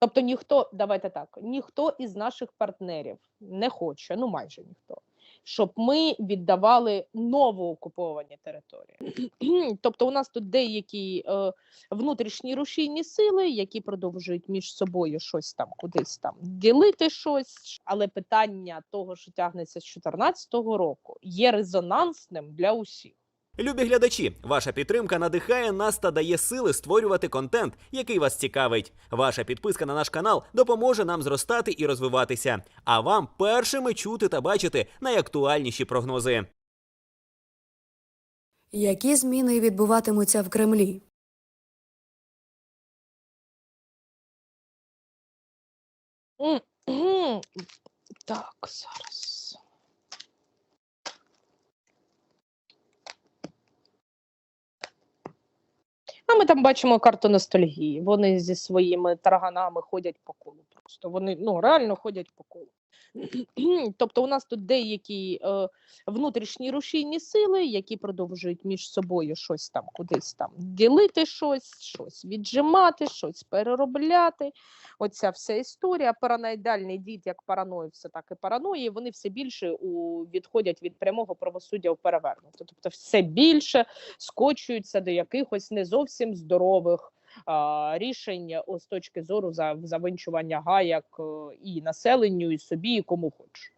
Тобто ніхто, давайте так, ніхто із наших партнерів не хоче, ну майже ніхто, щоб ми віддавали новоокуповані території. тобто, у нас тут деякі е, внутрішні рушійні сили, які продовжують між собою щось там кудись там ділити щось. Але питання того, що тягнеться з 2014 року, є резонансним для усіх. Любі глядачі, ваша підтримка надихає нас та дає сили створювати контент, який вас цікавить. Ваша підписка на наш канал допоможе нам зростати і розвиватися, а вам першими чути та бачити найактуальніші прогнози. Які зміни відбуватимуться в Кремлі? Так, зараз. А ми там бачимо карту ностальгії. Вони зі своїми тараганами ходять по колу. Просто вони ну реально ходять по колу. Тобто, у нас тут деякі е, внутрішні рушійні сили, які продовжують між собою щось там кудись там ділити щось, щось віджимати, щось переробляти. Оця вся історія. Параноїдальний дід, як параної, все так і параної, вони все більше у, відходять від прямого правосуддя в перевернуто. Тобто, все більше скочуються до якихось не зовсім здорових рішень з точки зору за, завинчування гаяк е, і населенню, і собі, і кому хоч.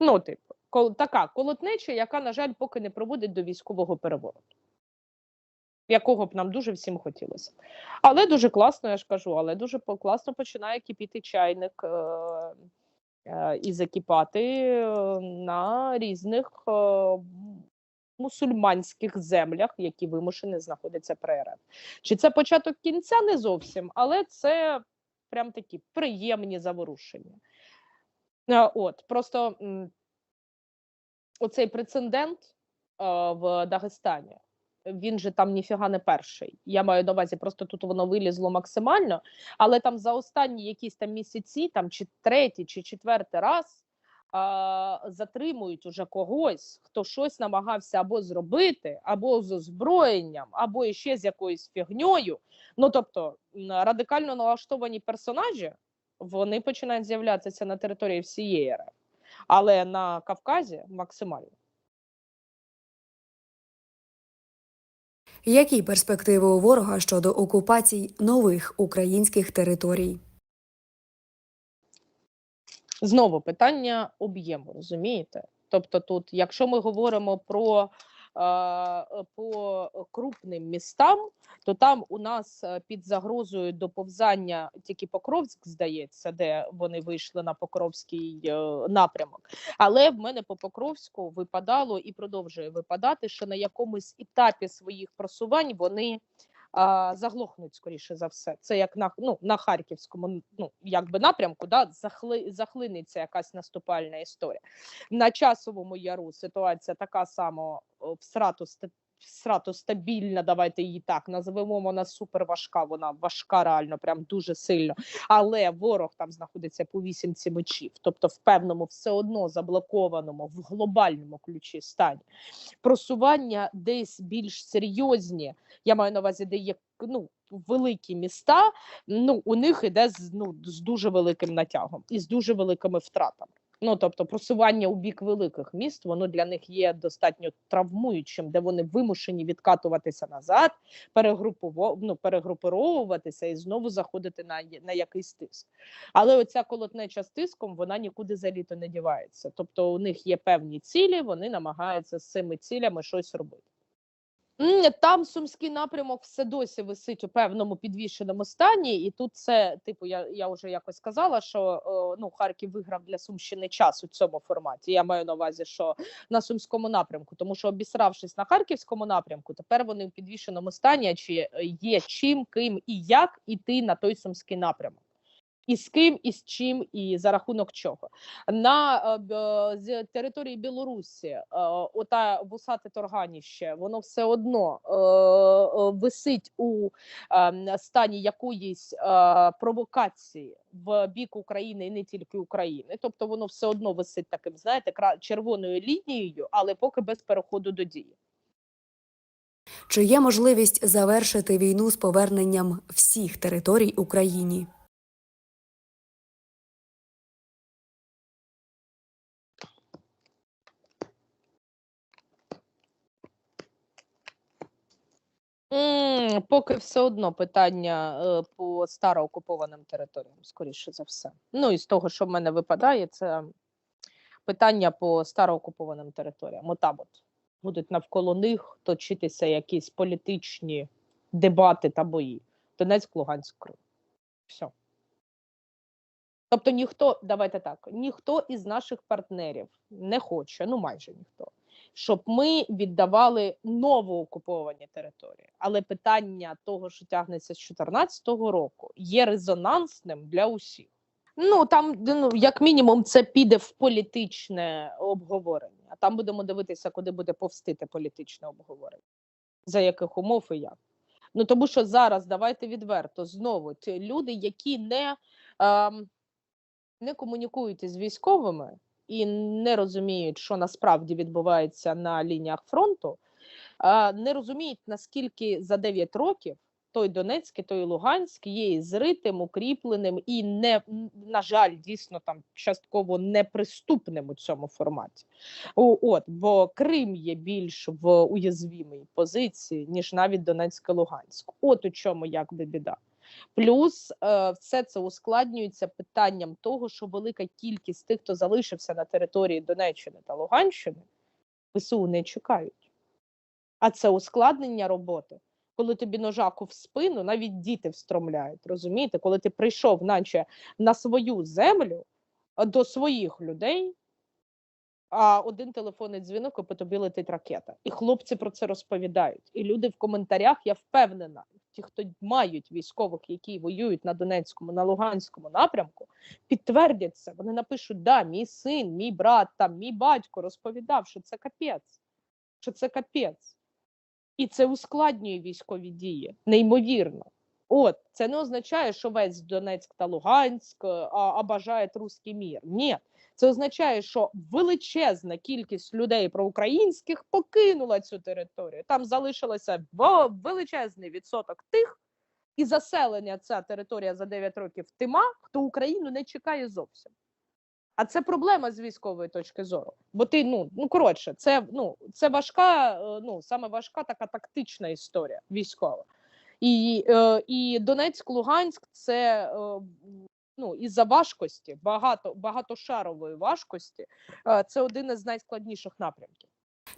Ну, типу, така колотнеча, яка, на жаль, поки не проводить до військового перевороту. Якого б нам дуже всім хотілося. Але дуже класно, я ж кажу, але дуже класно починає кипіти чайник е, е, і закипати е, на різних мусульманських землях, які вимушені знаходяться при РФ. Чи це початок кінця? Не зовсім, але це прям такі приємні заворушення. Е, От, просто оцей прецедент е, в Дагестані. Він же там ніфіга не перший. Я маю на увазі, просто тут воно вилізло максимально, але там за останні якісь там місяці, там чи третій, чи четвертий раз затримують уже когось, хто щось намагався або зробити, або з озброєнням, або ще з якоюсь фігньою. Ну тобто радикально налаштовані персонажі вони починають з'являтися на території всієї РФ, але на Кавказі максимально. Які перспективи у ворога щодо окупацій нових українських територій? Знову питання об'єму, розумієте? Тобто, тут, якщо ми говоримо про е, по крупним містам, то там у нас е, під загрозою доповзання тільки Покровськ, здається, де вони вийшли на Покровський е, напрямок. Але в мене по Покровську випадало і продовжує випадати, що на якомусь етапі своїх просувань вони заглохнуть скоріше за все. Це як на ну на харківському ну якби напрямку, да захли, захлиниться якась наступальна історія. На часовому яру ситуація така сама в срату срату стабільна. Давайте її так називемо. Вона супер важка. Вона важка, реально, прям дуже сильно. Але ворог там знаходиться по вісімці мечів, тобто в певному все одно заблокованому в глобальному ключі стані. Просування десь більш серйозні я маю на увазі, де є ну, великі міста, ну у них іде з, ну, з дуже великим натягом і з дуже великими втратами. Ну тобто просування у бік великих міст, воно для них є достатньо травмуючим, де вони вимушені відкатуватися назад, ну, перегруповуватися і знову заходити на, на якийсь тиск. Але оця колотнеча з тиском вона нікуди за літо не дівається. Тобто у них є певні цілі, вони намагаються з цими цілями щось робити. Там сумський напрямок все досі висить у певному підвішеному стані, і тут це, типу, я, я вже якось сказала, що е, ну Харків виграв для Сумщини час у цьому форматі. Я маю на увазі, що на сумському напрямку, тому що обісравшись на харківському напрямку, тепер вони в підвішеному стані, чи є чим, ким і як іти на той сумський напрямок. І з ким, і з чим, і за рахунок чого на е, з території Білорусі, е, ота вусате торганіще, воно все одно е, висить у е, стані якоїсь провокації в бік України і не тільки України. Тобто воно все одно висить таким, знаєте, червоною лінією, але поки без переходу до дії. Чи є можливість завершити війну з поверненням всіх територій Україні? Поки все одно питання е, по староокупованим територіям, скоріше за все. Ну і з того, що в мене випадає, це питання по староокупованим територіям. Отам от будуть навколо них точитися якісь політичні дебати та бої. Донецьк, Луганськ, Крим. Все. Тобто ніхто, давайте так, ніхто із наших партнерів не хоче, ну майже ніхто, щоб ми віддавали новоокуповані території. Але питання того, що тягнеться з 2014 року, є резонансним для усіх. Ну там ну, як мінімум, це піде в політичне обговорення. Там будемо дивитися, куди буде повстити політичне обговорення, за яких умов і як. Ну тому що зараз давайте відверто знову ті люди, які не, ем, не комунікують із військовими і не розуміють, що насправді відбувається на лініях фронту, не розуміють, наскільки за 9 років той Донецький, той Луганськ є зритим, укріпленим і не на жаль, дійсно там частково неприступним у цьому форматі. От бо Крим є більш в уязвімій позиції, ніж навіть Донецьк і Луганськ. От у чому якби біда. Плюс е, все це ускладнюється питанням того, що велика кількість тих, хто залишився на території Донеччини та Луганщини, ПСУ не чекають. А це ускладнення роботи коли тобі ножаку в спину, навіть діти встромляють. Розумієте, коли ти прийшов, наче на свою землю до своїх людей, а один телефонний дзвінок, і по тобі летить ракета. І хлопці про це розповідають. І люди в коментарях, я впевнена, ті, хто мають військових, які воюють на Донецькому, на Луганському напрямку, підтвердять це. Вони напишуть: да, мій син, мій брат, там, мій батько розповідав, що це капець, що це капець. І це ускладнює військові дії, неймовірно. От це не означає, що весь Донецьк та Луганськ е, а, бажає русський мір. Ні, це означає, що величезна кількість людей проукраїнських покинула цю територію. Там залишилося величезний відсоток тих, і заселення ця територія за 9 років тима, хто Україну не чекає зовсім. А це проблема з військової точки зору. Бо ти ну ну коротше, це ну це важка, е, ну саме важка така тактична історія військова. І, е, і Донецьк, Луганськ це е, ну із-за важкості, багато багатошарової важкості. Е, це один із найскладніших напрямків.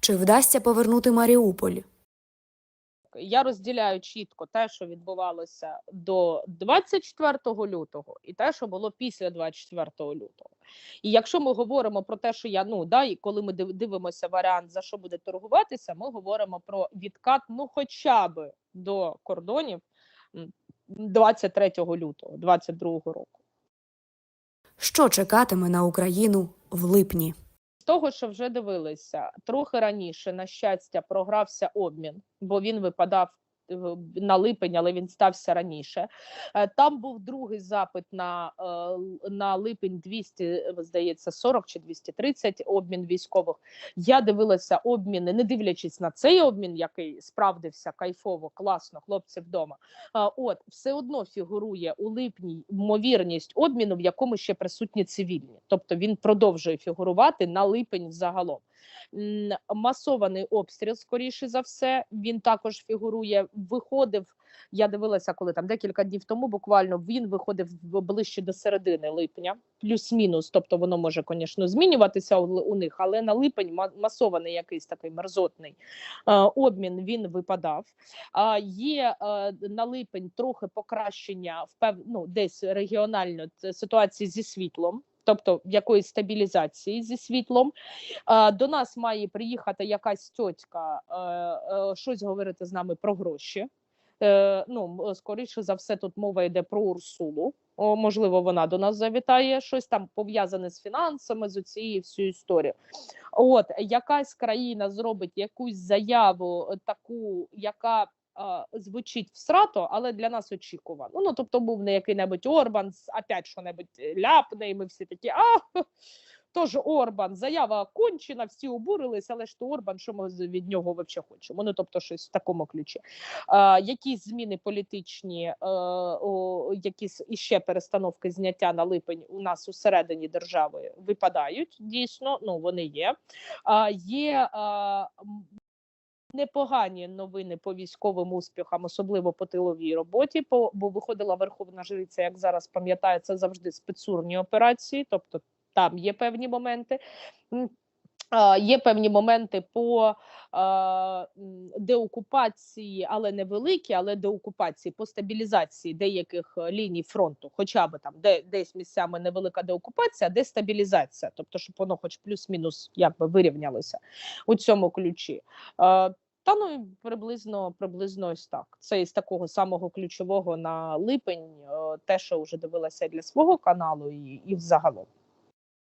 Чи вдасться повернути Маріуполь? Я розділяю чітко те, що відбувалося до 24 лютого, і те, що було після 24 лютого. І якщо ми говоримо про те, що я ну да, і коли ми див- дивимося варіант за що буде торгуватися, ми говоримо про відкат, ну хоча б до кордонів м, 23 лютого 22 року. Що чекатиме на Україну в липні? З того, що вже дивилися, трохи раніше, на щастя, програвся обмін, бо він випадав на липень, але він стався раніше. Е, Там був другий запит на, е, на липень 200, е, здається, 40 чи 230 обмін військових. Я дивилася обміни, не дивлячись на цей обмін, який справдився кайфово, класно, хлопці вдома. От все одно фігурує у липні ймовірність обміну, в якому ще присутні цивільні, тобто він продовжує фігурувати на липень загалом. Масований обстріл, скоріше за все, він також фігурує. Виходив. Я дивилася, коли там декілька днів тому буквально він виходив ближче до середини липня, плюс-мінус. Тобто воно може, звісно, змінюватися у, них, але на липень масований якийсь такий мерзотний е, обмін він випадав. Є е, на липень трохи покращення впев... ну, десь регіонально ситуації зі світлом. Тобто якоїсь стабілізації зі світлом. До нас має приїхати якась тьотька, е, е, щось говорити з нами про гроші. Е, ну, скоріше за все, тут мова йде про Урсулу. О, можливо, вона до нас завітає щось там пов'язане з фінансами, з цією всю історію. От якась країна зробить якусь заяву, таку, яка а, звучить всрато, але для нас очікувано. Ну тобто, був не який-небудь Орбан, опять що-небудь ляпне, і ми всі такі, а Тож Орбан, заява кончена, всі обурились, але ж то Орбан, що ми від нього взагалі хочемо? Ну тобто, щось в такому ключі. А, якісь зміни політичні, е, о, якісь іще перестановки зняття на липень у нас усередині держави випадають. Дійсно, ну вони є. А, є а, непогані новини по військовим успіхам, особливо по тиловій роботі. По бо виходила Верховна Жриця, як зараз пам'ятаю, це завжди спецурні операції, тобто там є певні моменти. Є певні моменти по деокупації, але невеликі, але деокупації по стабілізації деяких е, ліній фронту, хоча б там де десь місцями невелика деокупація, де стабілізація, тобто, щоб воно, хоч плюс-мінус, якби вирівнялося у цьому ключі. Та ну приблизно приблизно ось так. Це із такого самого ключового на липень, е, те, що вже дивилася для свого каналу, і, і взагалом.